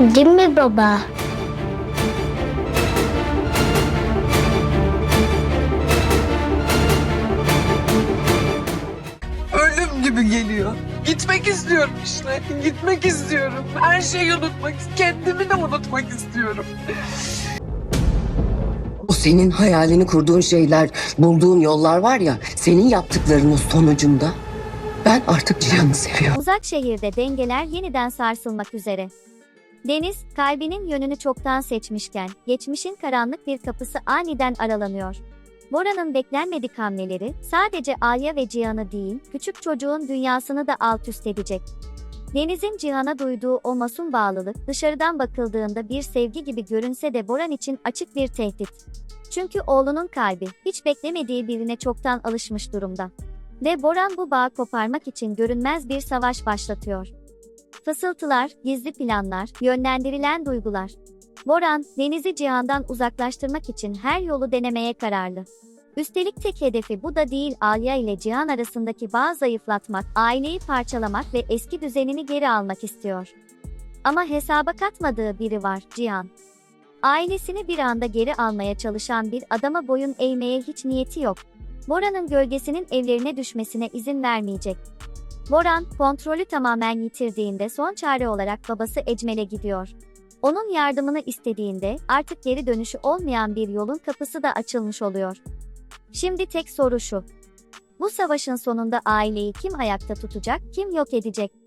Değil mi baba? Ölüm gibi geliyor. Gitmek istiyorum işte. Gitmek istiyorum. Her şeyi unutmak, kendimi de unutmak istiyorum. O senin hayalini kurduğun şeyler, bulduğun yollar var ya, senin yaptıklarının sonucunda ben artık Cihan'ı seviyorum. Uzak şehirde dengeler yeniden sarsılmak üzere. Deniz, kalbinin yönünü çoktan seçmişken, geçmişin karanlık bir kapısı aniden aralanıyor. Bora'nın beklenmedik hamleleri, sadece Alya ve Cihan'ı değil, küçük çocuğun dünyasını da alt üst edecek. Deniz'in Cihan'a duyduğu o masum bağlılık, dışarıdan bakıldığında bir sevgi gibi görünse de Boran için açık bir tehdit. Çünkü oğlunun kalbi, hiç beklemediği birine çoktan alışmış durumda. Ve Boran bu bağı koparmak için görünmez bir savaş başlatıyor. Fısıltılar, gizli planlar, yönlendirilen duygular. Boran, Deniz'i cihandan uzaklaştırmak için her yolu denemeye kararlı. Üstelik tek hedefi bu da değil Alya ile Cihan arasındaki bağı zayıflatmak, aileyi parçalamak ve eski düzenini geri almak istiyor. Ama hesaba katmadığı biri var, Cihan. Ailesini bir anda geri almaya çalışan bir adama boyun eğmeye hiç niyeti yok. Bora'nın gölgesinin evlerine düşmesine izin vermeyecek. Boran, kontrolü tamamen yitirdiğinde son çare olarak babası Ecmel'e gidiyor. Onun yardımını istediğinde artık geri dönüşü olmayan bir yolun kapısı da açılmış oluyor. Şimdi tek soru şu. Bu savaşın sonunda aileyi kim ayakta tutacak, kim yok edecek?